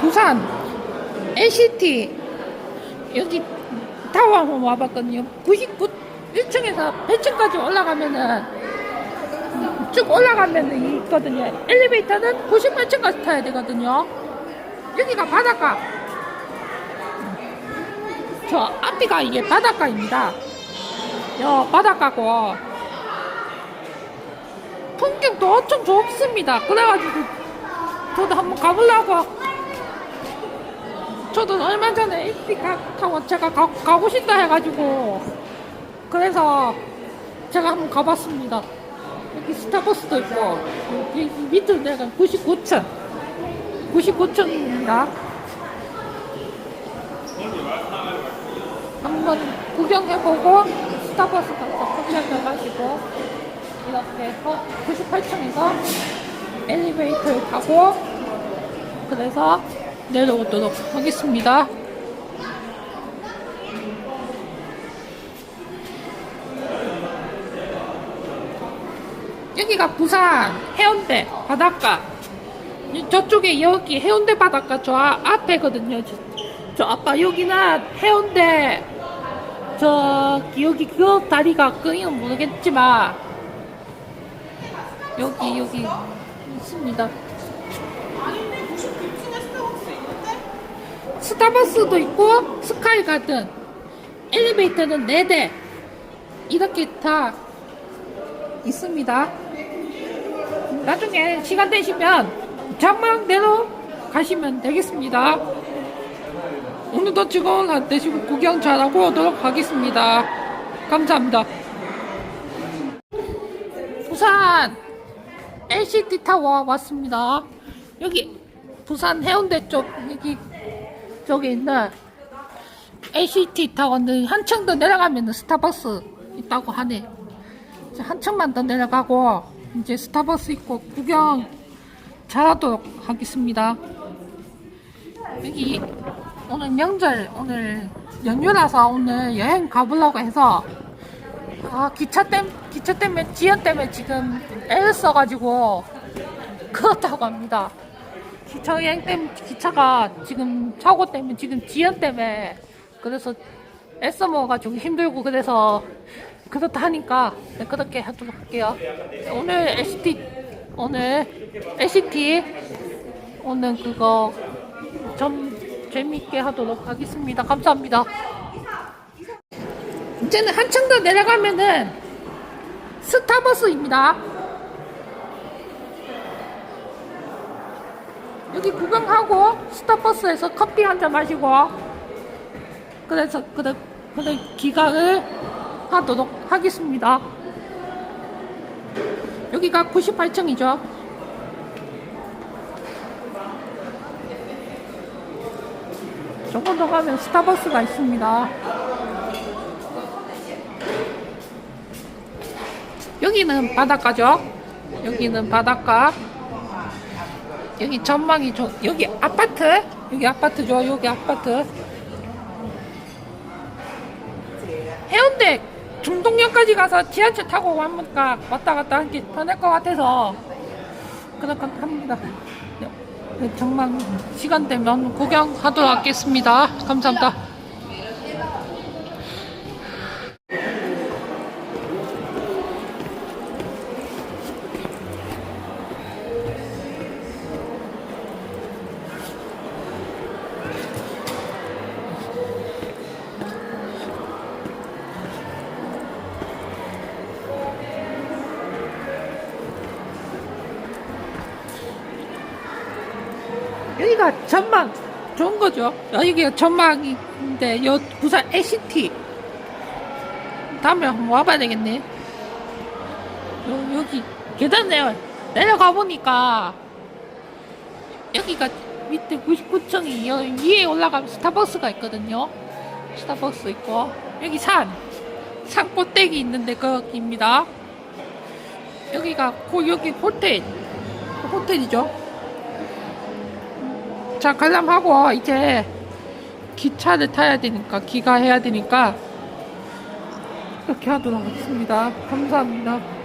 부산 NCT 여기 타워 한번 와봤거든요. 99 1층에서 100층까지 올라가면은 쭉 올라가면은 있거든요. 엘리베이터는 98층까지 타야 되거든요. 여기가 바닷가. 저 앞뒤가 이게 바닷가입니다. 여 바닷가고 풍경도 엄청 좋습니다. 그래가지고 저도 한번 가보려고 저도 얼마 전에 에이티카 타고 제가 가, 가고 싶다 해가지고 그래서 제가 한번 가봤습니다. 여기 스타버스도 있고 여기 밑으로 내려가면 99층 99층입니다. 한번 구경해보고 스타버스 가서 커피 한잔 마시고 이렇게 해서 98층에서 엘리베이터를 타고 그래서 내려오도록 하겠습니다. 여기가 부산 해운대 바닷가 이- 저쪽에 여기 해운대 바닷가 저 아- 앞에거든요. 저, 저 아빠 여기는 해운대 저 여기 그 다리가 끄이는 모르겠지만 여기 여기 있습니다. 스타버스도 있고 스카이 가든 엘리베이터는 4대 이렇게 다 있습니다. 나중에 시간 되시면 장망대로 가시면 되겠습니다. 오늘도 즐거운 하루 되시고 구경 잘하고 오도록 하겠습니다. 감사합니다. 부산 LCT 타워 왔습니다. 여기 부산 해운대 쪽 여기 저기 있는 LCT 타워는 한층 더 내려가면 스타벅스 있다고 하네. 한층만 더 내려가고 이제 스타벅스 있고 구경 잘하도록 하겠습니다. 여기 오늘 명절 오늘 연휴라서 오늘 여행 가보려고 해서 아 기차 땜 기차 때문에 지연 때문에 지금 애를 써가지고 그렇다고 합니다. 기차 여행 때문에 기차가 지금 사고 때문에 지금 지연 때문에 그래서 애써 먹어가지고 힘들고 그래서 그렇다 하니까 네, 그렇게 하도록 할게요. 오늘 LCT 오늘 LCT 오늘 그거 좀 재밌게 하도록 하겠습니다. 감사합니다. 이제는 한층 더 내려가면은 스타버스입니다. 여기 구경하고 스타버스에서 커피 한 잔 마시고 그래서 그래 그래 기각을 하도록 하겠습니다. 여기가 98층이죠. 조금 더 가면 스타벅스가 있습니다. 여기는 바닷가죠. 여기는 바닷가. 여기 전망이 좋, 여기 아파트. 여기 아파트죠. 여기 아파트. 해운대 중동역까지 가서 지하철 타고 와니까 왔다 갔다 하기 편할 것 같아서 그렇게 합니다. 네, 정말 시간 되면 구경하도록 하겠습니다. 감사합니다. 여기가 전망 좋은 거죠. 여기가 전망인데 여 부산 LCT 다음에 한번 와봐야 되겠네. 요, 여기 계단 내려 내려가 보니까 여기가 밑에 99층이 여, 위에 올라가면 스타벅스가 있거든요. 스타벅스 있고 여기 산, 산 꼭대기 있는데 거기입니다. 여기가 고 여기 호텔, 호텔이죠. 자, 관람하고 이제 기차를 타야 되니까, 기가해야 되니까, 이렇게 하도록 하겠습니다. 감사합니다.